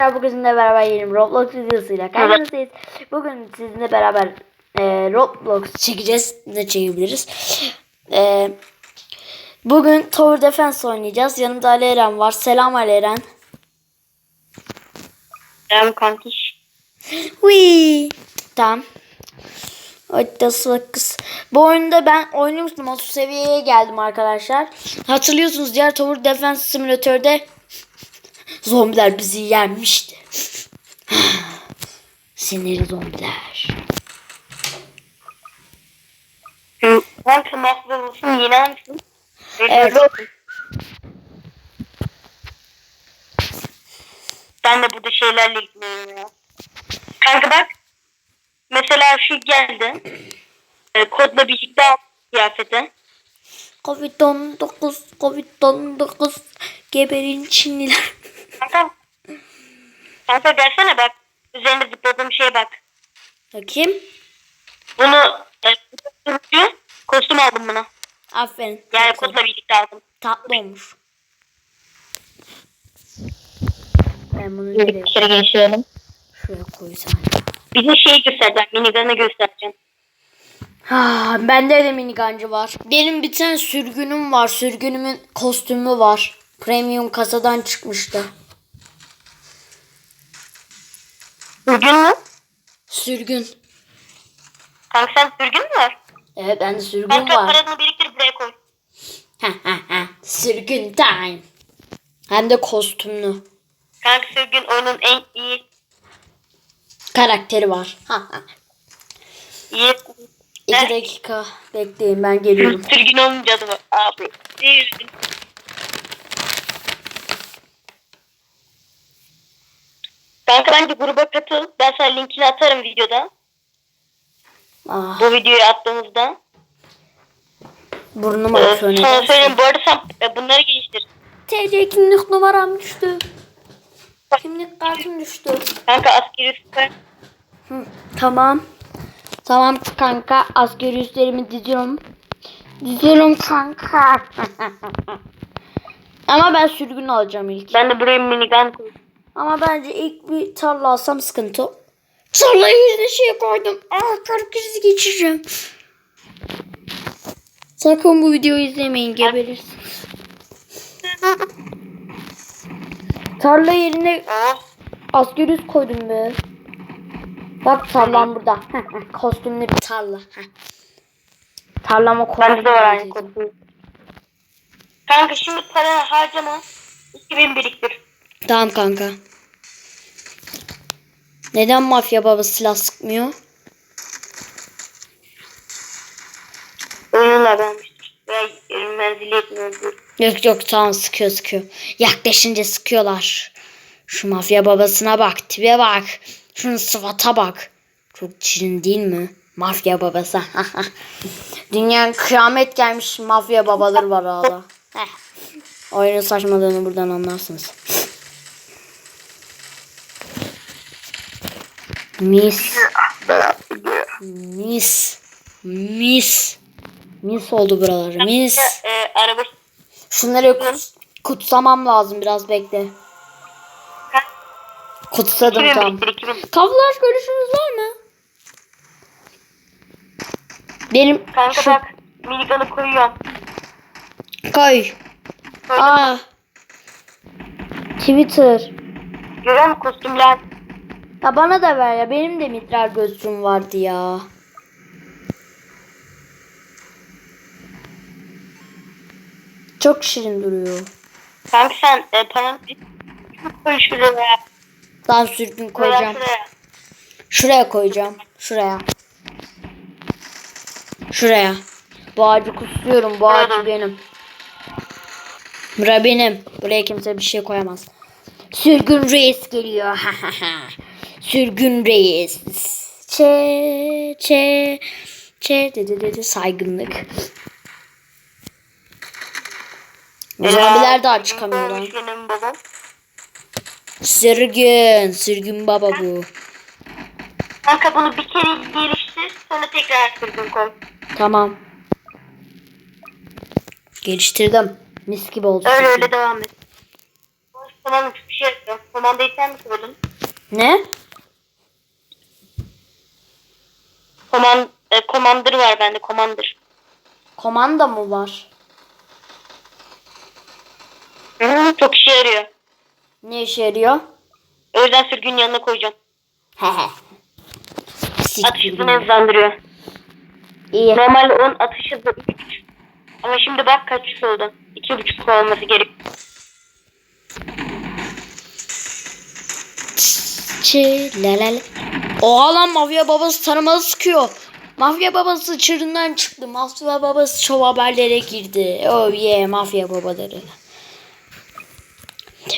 Arkadaşlar bugün sizinle beraber yeni Roblox videosuyla karşınızdayız. Bugün sizinle beraber e, Roblox çekeceğiz. Ne çekebiliriz? E, bugün Tower Defense oynayacağız. Yanımda Ali Eren var. Selam Ali Eren. Selam kankiş. Wee. Tamam. Kız. Bu oyunda ben oynamıştım. 30 seviyeye geldim arkadaşlar. Hatırlıyorsunuz diğer Tower Defense Simülatör'de zombiler bizi yenmişti. Sinirli zombiler. Olsun. Evet. Ben de burada şeylerle ilgileniyorum ya. Kanka bak. Mesela şu geldi. Ee, kodla birlikte al kıyafeti. Covid-19, Covid-19, geberin Çinliler. Kanka. Kanka gelsene bak. Üzerinde zıpladığım şeye bak. Bakayım. Bunu e, kostüm- aldım buna. Aferin. Yani kodla birlikte aldım. Tatlı olmuş. Ben bunu nereye Bir kere geçirelim. şuraya koysam. Bir de şey göstereceğim. Minigun'ı göstereceğim. Ha, bende de minigancı var. Benim bir tane sürgünüm var. Sürgünümün kostümü var. Premium kasadan çıkmıştı. Sürgün mü? Sürgün. Kanka sen sürgün mü var? Evet bende sürgün Kanka var. paranı biriktir buraya koy. Ha, ha, ha. Sürgün time. Hem de kostümlü. Kanka sürgün oyunun en iyi Karakteri var. Ha, ha. iyi İki dakika bekleyin ben geliyorum. sürgün olmayacağız mı abi? Değil. Kanka bence gruba katıl. Ben sana linkini atarım videoda. Ah, Bu videoyu attığımızda. burnum Ee, akıyor sana söyleyeyim bu arada sen e, bunları geliştir. TC kimlik numaram düştü. Kimlik kartım düştü. Kanka askeri süper. Hı, tamam. Tamam kanka asgari üstlerimi diziyorum. Diziyorum kanka. Ama ben sürgün alacağım ilk. Ben de buraya minigun koydum. Ama bence ilk bir tarla alsam sıkıntı. Tarla yerine şey koydum. Aa kar krizi geçireceğim. Sakın bu videoyu izlemeyin geberirsiniz. Tarla yerine asgari koydum be. Bak tarlam burada. Kostümlü bir tarla. Tarlama koydum. Bende de var aynı kodu. Kanka şimdi paranı harcama. 2000 biriktir. Tamam kanka. Neden mafya baba silah sıkmıyor? Menzili yetmiyordur. Yok yok tamam sıkıyor sıkıyor. Yaklaşınca sıkıyorlar. Şu mafya babasına bak tipe bak. Şunun sıfata bak. Çok şirin değil mi? Mafya babası. Dünyanın kıyamet gelmiş mafya babalar var hala. Oyunun saçmalığını buradan anlarsınız. Mis. Mis. Mis. Mis oldu buralar. Mis. E, araba Şunları kut, kutsamam lazım biraz bekle. Kutsadım 2000 tam. biriktir 2000. Kavlaş görüşünüz var mı? Benim Kanka şu bak minigun'ı koyuyorum. koy. Koydum. Aa. Twitter. Görüyor musun kostümler? Ya bana da ver ya. Benim de mitral gözlüğüm vardı ya. Çok şirin duruyor. Kanka sen e, paranı koy şuraya. Daha sürgün Koyacağım. Şuraya. Şuraya koyacağım. Şuraya. Şuraya. Bu ağacı kutluyorum. Bu Nerede? benim. Bura benim. Buraya kimse bir şey koyamaz. Sürgün reis geliyor. Sürgün reis. Çe çe çe dedi dedi saygınlık. Zombiler daha çıkamıyor lan. Benim babam. Sürgün. Sürgün baba bu. Kanka bunu bir kere geliştir sonra tekrar sürgün koy. Tamam. Geliştirdim. Mis gibi oldu. Öyle öyle devam et. Tamam şey yapıyor. Komandayı sen mi kurdun? Ne? Koman, e, commander var bende commander. Komanda mı var? Hı, çok işe yarıyor. Ne işe yarıyor? O yüzden sürgünün yanına koyacağım. Atış Siktir hızını git. hızlandırıyor. İyi. Normal 10 atış hızı 3. Ama şimdi bak kaç üç oldu. 2.5 olması gerek. Çı la la la. Oha lan mafya babası tanımalı sıkıyor. Mafya babası çığırından çıktı. Mafya babası şov haberlere girdi. Oh yeah mafya babaları.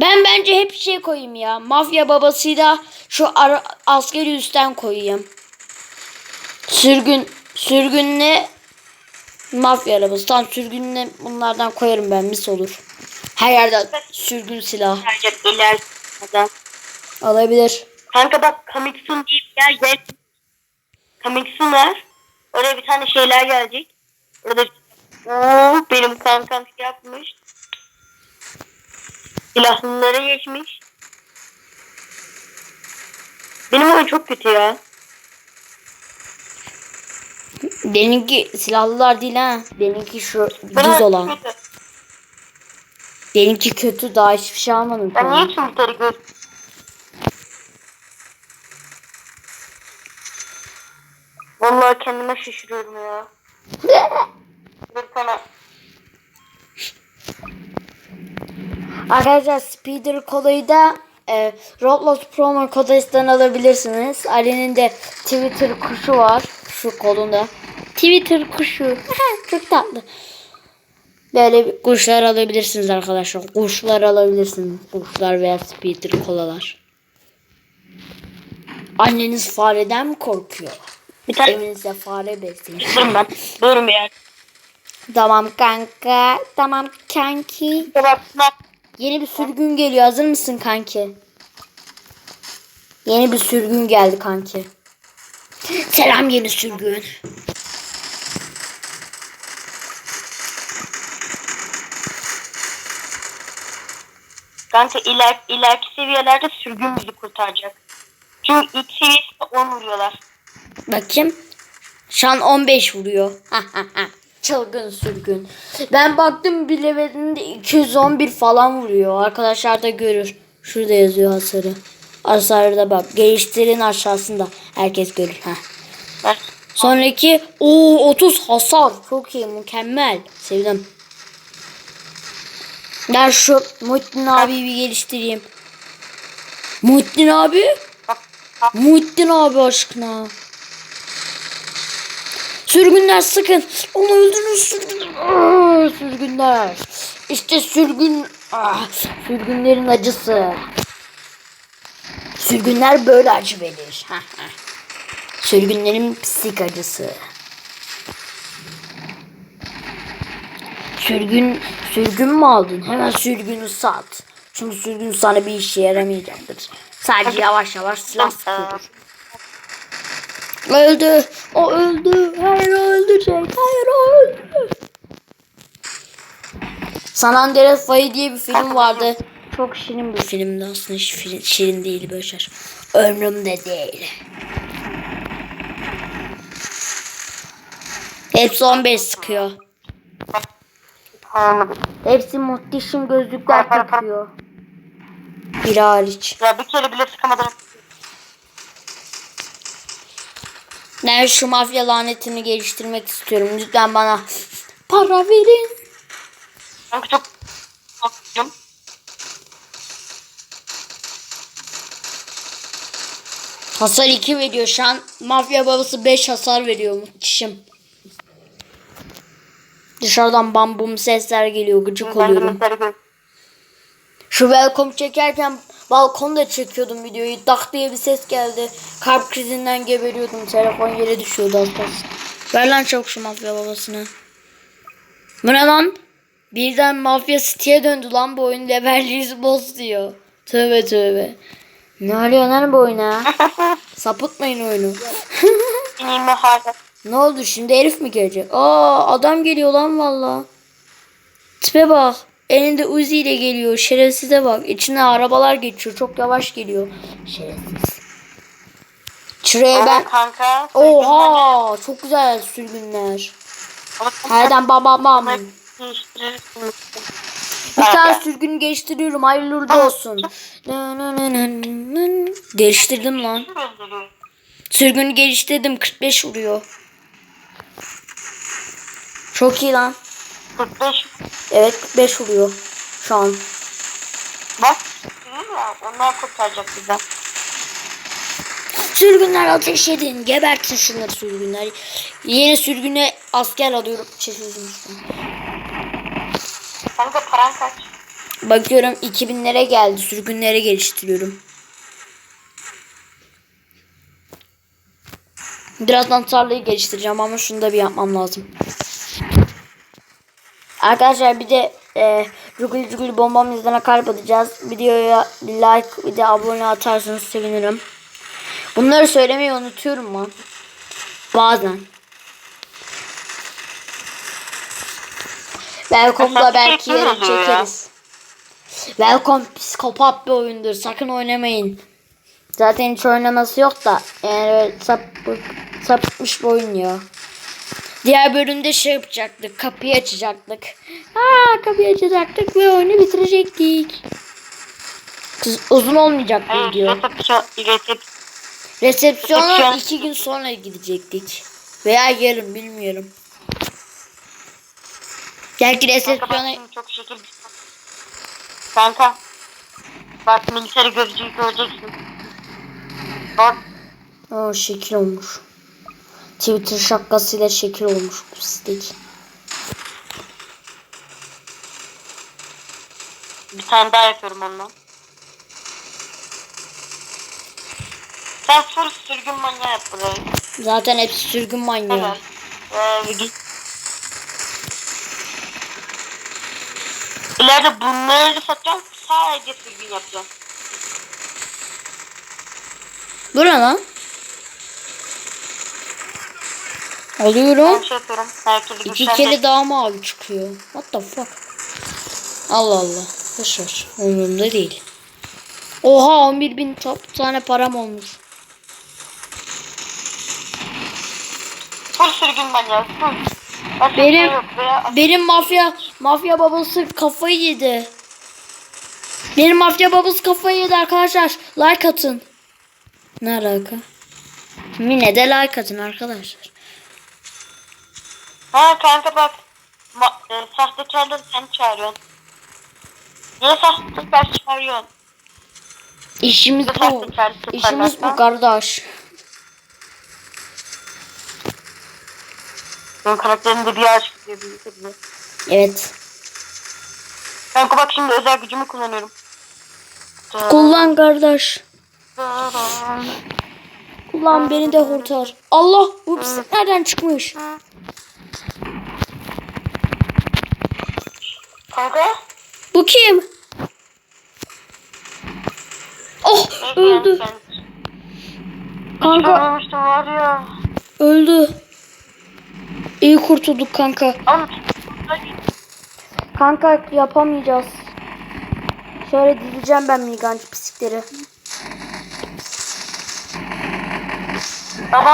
Ben bence hep şey koyayım ya. Mafya babasıyla şu ara, askeri üstten koyayım. Sürgün sürgünle mafya arabası. Tam sürgünle bunlardan koyarım ben mis olur. Her yerde sürgün silah alabilir. Kanka bak Coming Soon diye bir yer gel. Coming Soon var. Oraya bir tane şeyler gelecek. Orada Oo, benim kankam şey yapmış. Silahlılara geçmiş. Benim oyun çok kötü ya. Benimki silahlılar değil ha. Benimki şu Benim düz olan. kötü. Benimki kötü daha hiçbir şey almadım. Ben niye çubukları gör? Vallahi kendime şaşırıyorum ya. Dur sana. Arkadaşlar Speeder kolayı da e, Roblox promo kodesinden alabilirsiniz. Ali'nin de Twitter kuşu var. Şu kolunda. Twitter kuşu. Çok tatlı. Böyle kuşlar alabilirsiniz arkadaşlar. Kuşlar alabilirsiniz. Kuşlar veya Speeder kolalar. Anneniz fareden mi korkuyor? Bir tane Evinizde fare besleyin. durun ben. Durun bir yer. Tamam kanka. Tamam kanki. Yeni bir sürgün geliyor. Hazır mısın kanki? Yeni bir sürgün geldi kanki. Selam yeni sürgün. Kanka iler, ileriki seviyelerde sürgün bizi kurtaracak. Çünkü ilk seviyesinde 10 vuruyorlar. Bakayım. Şu an 15 vuruyor. Çılgın sürgün. Ben baktım bir levelinde 211 falan vuruyor. Arkadaşlar da görür. Şurada yazıyor hasarı. Hasarı da bak. Geliştirin aşağısında. Herkes görür. Heh. Ben, Sonraki o 30 hasar. Çok iyi mükemmel. Sevdim. Ben şu Muhittin abi bir geliştireyim. Muhittin abi? Muhittin abi aşkına. Sürgünler sıkın. Onu öldürün sürgün. Aa, Sürgünler. İşte sürgün. Ah, sürgünlerin acısı. Sürgünler böyle acı verir. Sürgünlerin pislik acısı. Sürgün, sürgün mü aldın? Hemen sürgünü sat. Çünkü sürgün sana bir işe yaramayacaktır. Sadece yavaş yavaş silah sıkıyordur. Öldü. O öldü. Hayır o öldürecek. Hayır o öldü. San Andreas Fay diye bir film vardı. Çok şirin bir filmdi aslında. Hiç şirin, şirin değil böyle şeyler. Ömrümde değil. Hepsi 15 sıkıyor. Hepsi muhteşem gözlükler takıyor. Biri hariç. Ya bir kere bile sıkamadım. Ben şu mafya lanetini geliştirmek istiyorum. Lütfen bana para verin. Kanka çok korktum. Hasar 2 veriyor. Şu an mafya babası 5 hasar veriyor. Muhteşem. Dışarıdan bam bum sesler geliyor. Gıcık Ben oluyorum. Şu welcome çekerken balkonda çekiyordum videoyu. Dak diye bir ses geldi. Kalp krizinden geberiyordum. Telefon yere düşüyordu az. Ver lan çabuk şu mafya babasını. Bu ne lan? Birden mafya city'ye döndü lan bu oyun. Level 100 boss diyor. Tövbe tövbe. Ne oluyor lan bu oyuna? Sapıtmayın oyunu. Ne oldu şimdi herif mi gelecek? Aa adam geliyor lan valla. Tipe bak. Elinde Uzi ile geliyor. Şerefsize bak. İçine arabalar geçiyor. Çok yavaş geliyor. Şerefsiz. Şuraya ben... kanka. Oha! Çok güzel sürgünler. Herden bam bam bam. Bir tane sürgün geliştiriyorum. Hayırlı uğurlu olsun. Geliştirdim lan. Sürgünü geliştirdim. 45 vuruyor. Çok iyi lan. 45. Evet 45 vuruyor. Şu an. Bak. Onlar kurtaracak bizi. Sürgünler ateş edin. Gebertin şunları sürgünler. Yeni sürgüne asker alıyorum. Çeşitli. Kanka paran kaç? Bakıyorum 2000'lere geldi. Sürgünleri geliştiriyorum. Birazdan tarlayı geliştireceğim ama şunu da bir yapmam lazım. Arkadaşlar bir de e, Rugül Rugül bombam izlene kalp atacağız. Videoya bir like bir de abone atarsanız sevinirim. Bunları söylemeyi unutuyorum lan. Bazen. Welcome'da belki yarın çekeriz. Welcome psikopat bir oyundur. Sakın oynamayın. Zaten hiç oynaması yok da. Yani sapık, sapıkmış bir oyun ya. Diğer bölümde şey yapacaktık. Kapıyı açacaktık. Aa kapıyı açacaktık ve oyunu bitirecektik. Kız, uzun olmayacak Hayır. video. Resepsiyon. Resep. Resepsiyona Resepsiyon. iki gün sonra gidecektik. Veya yarın bilmiyorum. Belki resepsiyona... çok şekil. Kanka. Bak militeri gözcüyü göreceksin. Bak. Aa şekil olmuş. Twitter şakasıyla şekil olmuş bu stek. Bir tane daha yapıyorum ondan. Sen full sürgün manyağı yap burayı. Zaten hepsi sürgün manyağı. Evet. Ee, git. İleride bunları satacağım. Sadece sürgün yapacağım. Bu ne lan? Ben Alıyorum. şey yapıyorum. Herkesi İki kere daha mavi çıkıyor. What the fuck? Allah Allah. Boşver. Umurumda değil. Oha 11 bin top tane param olmuş. Full sürgün manyağı. Full. Başka bir Benim- şey Benim mafya mafya babası kafayı yedi. Benim mafya babası kafayı yedi arkadaşlar. Like atın. Ne alaka? Mine de like atın arkadaşlar. Ha kanka bak. Ma e, sahtekarları sen çağırıyorsun. Niye sahtekar çağırıyorsun? İşimiz bu. sahtekar İşimiz bu kardeş. Benim karakterimde bir aşk diye bir. Evet. Kanka bak şimdi özel gücümü kullanıyorum. Kullan kardeş. Kullan beni de kurtar. Allah ups nereden çıkmış? Kanka. Bu kim? Oh öldü. Kanka var ya. öldü. İyi kurtulduk kanka. Kanka yapamayacağız. Şöyle dizeceğim ben migancı pisikleri.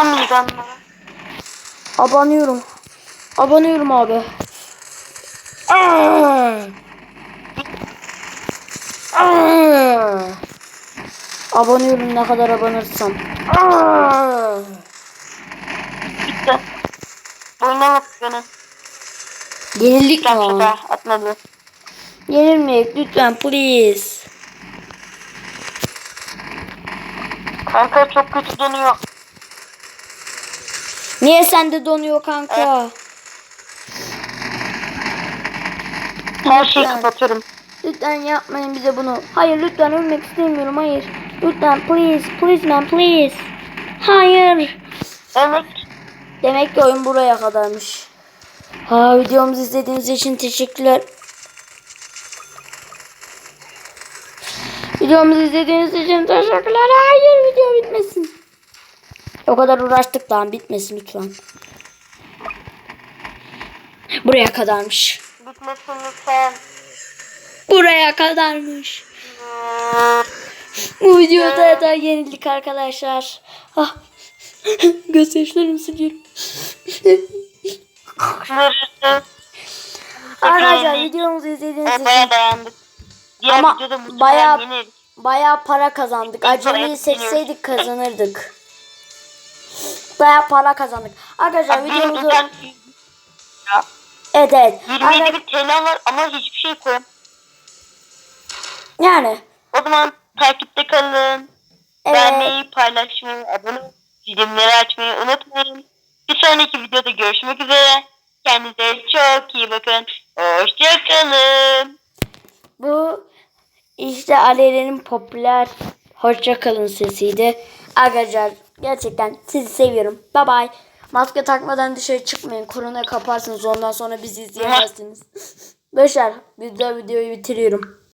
miganlara. Abanıyorum. Abanıyorum abi. Aa! Aa! Abanıyorum ne kadar abanırsam. Aa! Bitti. Boynuna beni. Yenildik mi şaka atmadı. Yenilmek lütfen please. Kanka çok kötü dönüyor. Niye sende donuyor kanka? Her şeyi Lütfen. kapatıyorum. Lütfen yapmayın bize bunu. Hayır lütfen ölmek istemiyorum hayır. Lütfen please please man please. Hayır. Evet. Demek ki oyun buraya kadarmış. Ha videomuzu izlediğiniz için teşekkürler. Videomuzu izlediğiniz için teşekkürler. Hayır video bitmesin. O kadar uğraştık lan bitmesin lütfen. Buraya kadarmış. Bitmesin lütfen. Buraya kadarmış. Bu videoda da yenildik arkadaşlar. Ah. Gözyaşlarımı siliyorum. arkadaşlar videomuzu izlediğiniz için Baya dayandık. Diğer Ama videoda muhtemelen bayağı- yeneriz. bayağı para kazandık. Acemiyi seçseydik kazanırdık. Bayağı para kazandık. Arkadaşlar videomuzu evet evet. 27 Arkadaşlar, bin TL var ama hiçbir şey koyam. yani O zaman takipte kalın. evet. Beğenmeyi, paylaşmayı, abone olup bildirimleri açmayı unutmayın. Bir sonraki videoda görüşmek üzere. Kendinize çok iyi bakın. Hoşçakalın. Bu işte Aleyre'nin popüler hoşça kalın sesiydi. Arkadaşlar gerçekten sizi seviyorum. Bye bye. Maske takmadan dışarı çıkmayın. Korona kaparsınız ondan sonra bizi izleyemezsiniz. Başar. Video videoyu bitiriyorum.